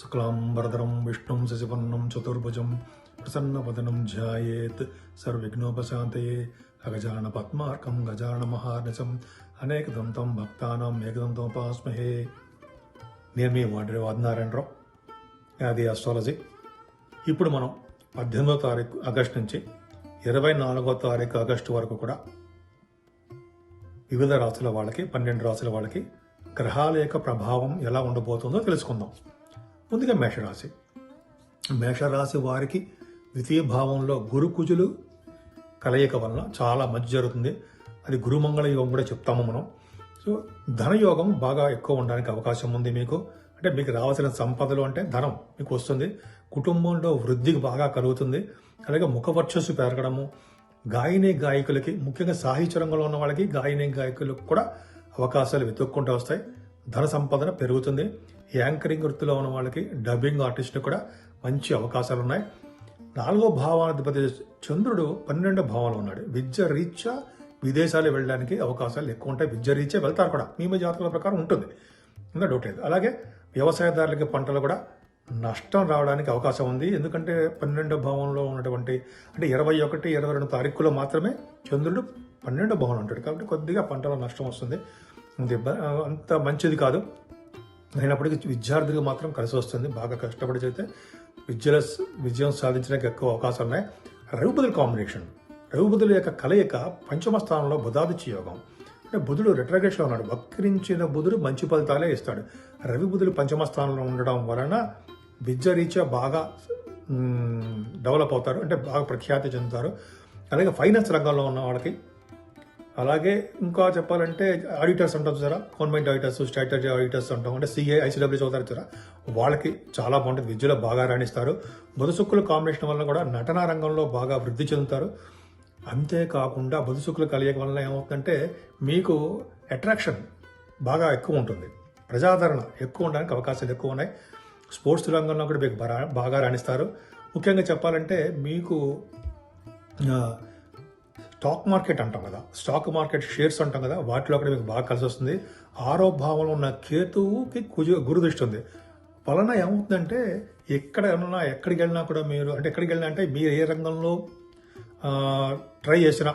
శుక్లాంబరదరం విష్ణుం శశివర్ణం చతుర్భుజం ప్రసన్నవదనం ధ్యాయేత్ సర్విఘ్నోపశాంతయే అగజాన పద్మార్కం గజాన మహార్నిశం అనేకదంతం భక్తానం ఏకదంతోపాస్మహే నేను మీ వాడి వాదనారాయణరావు అది అస్ట్రాలజీ ఇప్పుడు మనం పద్దెనిమిదో తారీఖు ఆగస్టు నుంచి ఇరవై నాలుగో తారీఖు ఆగస్టు వరకు కూడా వివిధ రాసుల వాళ్ళకి పన్నెండు రాసుల వాళ్ళకి గ్రహాల యొక్క ప్రభావం ఎలా ఉండబోతుందో తెలుసుకుందాం. ముందుగా మేషరాశి. మేషరాశి వారికి ద్వితీయ భావంలో గురు కుజులు కలయిక వలన చాలా మంచి జరుగుతుంది. అది గురుమంగళ యోగం కూడా చెప్తాము మనం. సో ధనయోగం బాగా ఎక్కువ ఉండడానికి అవకాశం ఉంది మీకు. అంటే మీకు రావాల్సిన సంపదలు అంటే ధనం మీకు వస్తుంది. కుటుంబంలో వృద్ధికి బాగా కలుగుతుంది. అలాగే ముఖవర్చస్సు పెరగడము గాయని గాయకులకి ముఖ్యంగా సాహిత్య రంగంలో ఉన్న వాళ్ళకి గాయని గాయకులకు కూడా అవకాశాలు వెతుక్కుంటూ వస్తాయి. ధన సంపాదన పెరుగుతుంది. యాంకరింగ్ వృత్తిలో ఉన్న వాళ్ళకి డబ్బింగ్ ఆర్టిస్టులు కూడా మంచి అవకాశాలు ఉన్నాయి నాలుగో భావాధిపతి చంద్రుడు పన్నెండో భావంలో ఉన్నాడు. విద్య రీత్యా విదేశాలు వెళ్ళడానికి అవకాశాలు ఎక్కువ ఉంటాయి. విద్య రీత్యా వెళ్తారు కూడా. మీ జాతకాల ప్రకారం ఉంటుంది. ఇంకా డౌట్ లేదు. అలాగే వ్యవసాయదారులకి పంటలు కూడా నష్టం రావడానికి అవకాశం ఉంది. ఎందుకంటే పన్నెండో భావంలో ఉన్నటువంటి అంటే ఇరవై ఒకటి ఇరవై రెండు తారీఖులో మాత్రమే చంద్రుడు పన్నెండో భావంలో ఉంటాడు. కాబట్టి కొద్దిగా పంటలో నష్టం వస్తుంది. అంత మంచిది కాదు. అయినప్పటికీ విద్యార్థులకు మాత్రం కలిసి వస్తుంది. బాగా కష్టపడి చదివితే విద్యలో విజయం సాధించడానికి ఎక్కువ అవకాశాలు ఉన్నాయి. రవిబుధుల కాంబినేషన్. రవిబుధుల యొక్క కలయిక పంచమ స్థానంలో బుధాదిత్య యోగం. అంటే బుధుడు రిట్రగేషన్ ఉన్నాడు. వక్రించిన బుధుడు మంచి ఫలితాలే ఇస్తాడు. రవి బుధుడు పంచమ స్థానంలో ఉండడం వలన విద్య రీత్యా బాగా డెవలప్ అవుతారు. అంటే బాగా ప్రఖ్యాతి చెందుతారు. అలాగే ఫైనాన్స్ రంగంలో ఉన్న వాళ్ళకి అలాగే ఇంకా చెప్పాలంటే ఆడిటర్స్ అంటాం చూసారా? గవర్నమెంట్ ఆడిటర్స్ స్ట్రాటజీ ఆడిటర్స్ అంటాం అంటే సిఐ ఐసీడబ్ల్యూ చదువుతారు చూసారా? వాళ్ళకి చాలా బాగుంటుంది. విద్యలో బాగా రాణిస్తారు. బుధసుక్కుల కాంబినేషన్ వల్ల కూడా నటనా రంగంలో బాగా వృద్ధి చెందుతారు. అంతేకాకుండా బుధసుక్కుల కలియక వలన ఏమవుతుందంటే మీకు అట్రాక్షన్ బాగా ఎక్కువ ఉంటుంది. ప్రజాదరణ ఎక్కువ ఉండడానికి అవకాశాలు ఎక్కువ ఉన్నాయి. స్పోర్ట్స్ రంగంలో కూడా మీకు బాగా- రాణిస్తారు. ముఖ్యంగా చెప్పాలంటే మీకు స్టాక్ మార్కెట్ అంటాం కదా. స్టాక్ మార్కెట్ షేర్స్ అంటాం కదా. వాటిలో కూడా మీకు బాగా కలిసి వస్తుంది. ఆరో భావంలో ఉన్న కేతువుకి కుజు గురుదృష్టి ఉంది. వలన ఏమవుతుందంటే ఎక్కడ ఉన్నా ఎక్కడికి వెళ్ళినా కూడా మీరు అంటే ఎక్కడికి వెళ్ళినా అంటే మీరు ఏ రంగంలో ట్రై చేసినా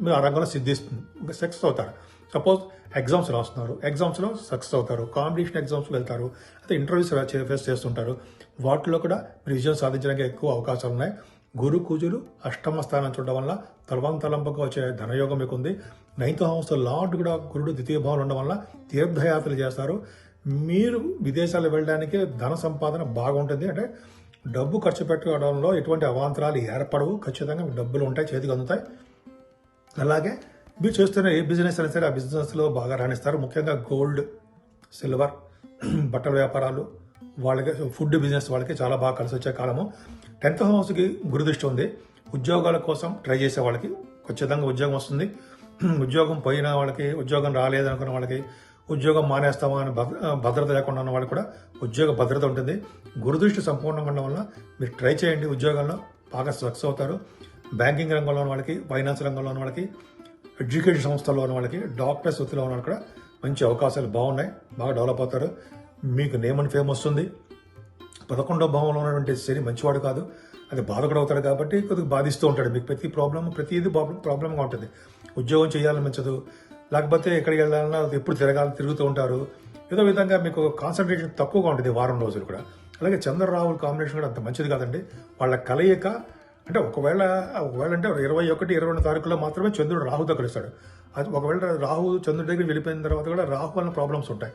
మీరు ఆ రంగంలో సిద్ధిస్తుంది. సక్సెస్ అవుతారు. సపోజ్ ఎగ్జామ్స్ రాస్తున్నారు. ఎగ్జామ్స్లో సక్సెస్ అవుతారు. కాంపిటీషన్ ఎగ్జామ్స్కి వెళ్తారు. అయితే ఇంటర్వ్యూస్ ఫేస్ చేస్తుంటారు. వాటిలో కూడా మీరు విజయం సాధించడానికి ఎక్కువ అవకాశాలు ఉన్నాయి. గురు కుజులు అష్టమ స్థానం చూడడం వల్ల తలవంతలంపకు వచ్చే ధనయోగం మీకు ఉంది నైన్త్ హౌస్ లార్డ్ కూడా గురుడు ద్వితీయ భావం ఉండడం వల్ల తీర్థయాత్రలు చేస్తారు. మీరు విదేశాలు వెళ్ళడానికి ధన సంపాదన బాగుంటుంది. అంటే డబ్బు ఖర్చు పెట్టుకోవడంలో ఎటువంటి అవాంతరాలు ఏర్పడవు. ఖచ్చితంగా డబ్బులు ఉంటాయి చేతికి అందుతాయి. అలాగే మీరు చేస్తున్న ఏ బిజినెస్ అయినా సరే ఆ బిజినెస్లో బాగా రాణిస్తారు. ముఖ్యంగా గోల్డ్ సిల్వర్ బట్టల వ్యాపారాలు వాళ్ళకి ఫుడ్ బిజినెస్ వాళ్ళకి చాలా బాగా కలిసి వచ్చే కాలము. టెన్త్ హౌస్కి గురుదృష్టి ఉంది. ఉద్యోగాల కోసం ట్రై చేసే వాళ్ళకి ఖచ్చితంగా ఉద్యోగం వస్తుంది. ఉద్యోగం పోయిన వాళ్ళకి ఉద్యోగం రాలేదనుకున్న వాళ్ళకి ఉద్యోగం మానేస్తామా అని భద్ర- భద్రత లేకుండా ఉన్న వాళ్ళకి కూడా ఉద్యోగ భద్రత ఉంటుంది. గురుదృష్టి సంపూర్ణంగా ఉండడం వల్ల మీరు ట్రై చేయండి ఉద్యోగంలో. బాగా సక్సెస్ అవుతారు. బ్యాంకింగ్ రంగంలో ఉన్న వాళ్ళకి ఫైనాన్స్ రంగంలో ఉన్న వాళ్ళకి ఎడ్యుకేషన్ సంస్థల్లో ఉన్న వాళ్ళకి డాక్టర్స్ వృత్తిలో ఉన్న వాళ్ళకి కూడా మంచి అవకాశాలు బాగున్నాయి. బాగా డెవలప్ అవుతారు. మీకు నేమ్ అండ్ ఫేమ్ వస్తుంది. పదకొండో భావంలో ఉన్నటువంటి శని మంచివాడు కాదు. అది బాధకుడు అవుతాడు కాబట్టి కొద్దిగా బాధిస్తూ ఉంటాడు. మీకు ప్రతి ప్రాబ్లం ప్రతిదీ ప్రాబ్లంగా ఉంటుంది. ఉద్యోగం చేయాలనిపించదు లేకపోతే ఎక్కడికి వెళ్ళాలన్నా ఎప్పుడు తిరగాలి తిరుగుతూ ఉంటారు. ఏదో విధంగా మీకు కాన్సన్ట్రేషన్ తక్కువగా ఉంటుంది వారం రోజులు కూడా. అలాగే చంద్ర రాహుల్ కాంబినేషన్ కూడా అంత మంచిది కాదండి. వాళ్ళ కలయిక అంటే ఒకవేళ ఒకవేళ అంటే ఇరవై ఒకటి ఇరవై రెండు తారీఖులో మాత్రమే చంద్రుడు రాహుతో కలుస్తాడు. అది ఒకవేళ రాహు చంద్రుడి దగ్గర వెళ్ళిపోయిన తర్వాత కూడా రాహు వల్ల ప్రాబ్లమ్స్ ఉంటాయి.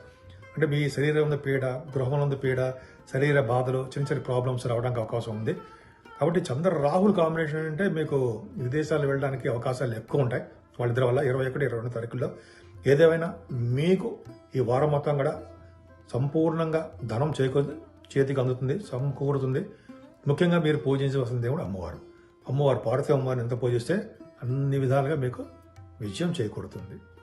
అంటే మీ శరీరం ఉంది పీడ గృహంలో ఉంది పీడ శరీర బాధలు చిన్న చిన్న ప్రాబ్లమ్స్ రావడానికి అవకాశం ఉంది. కాబట్టి చంద్ర రాహుల్ కాంబినేషన్ అంటే మీకు విదేశాలు వెళ్ళడానికి అవకాశాలు ఎక్కువ ఉంటాయి. వాళ్ళిద్దరి వల్ల ఇరవై ఒకటి ఇరవై రెండు తారీఖుల్లో. ఏదేమైనా మీకు ఈ వారం మొత్తం కూడా సంపూర్ణంగా ధనం చేకూ చేతికి అందుతుంది సమకూరుతుంది. ముఖ్యంగా మీరు పూజించవలసిన దేవుడు అమ్మవారు. అమ్మవారు పార్వతీ అమ్మవారిని ఎంత పూజిస్తే అన్ని విధాలుగా మీకు విజయం చేకూరుతుంది.